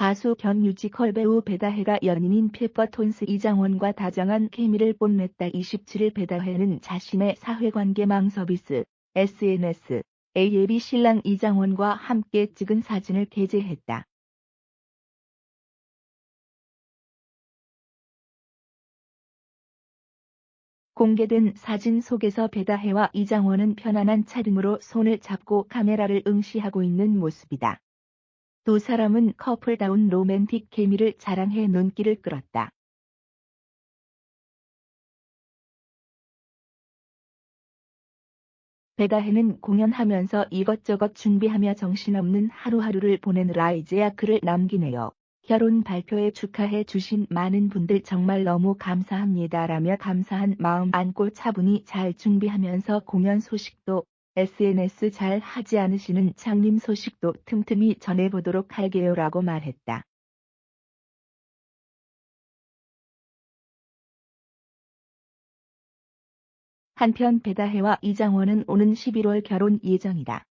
가수 겸 뮤지컬 배우 배다혜가 연인인 페퍼톤스 이장원과 다정한 케미를 뽐냈다 27일 배다혜는 자신의 사회관계망 서비스 SNS AAB 신랑 이장원과 함께 찍은 사진을 게재했다. 공개된 사진 속에서 배다혜와 이장원은 편안한 차림으로 손을 잡고 카메라를 응시하고 있는 모습이다. 두 사람은 커플다운 로맨틱 케미를 자랑해 눈길을 끌었다. 배다혜는 공연하면서 이것저것 준비하며 정신없는 하루하루를 보내느라 이제야 글을 남기네요. 결혼 발표에 축하해 주신 많은 분들 정말 너무 감사합니다라며 감사한 마음 안고 차분히 잘 준비하면서 공연 소식도 SNS 잘 하지 않으시는 장님 소식도 틈틈이 전해보도록 할게요 라고 말했다. 한편 배다혜와 이장원은 오는 11월 결혼 예정이다.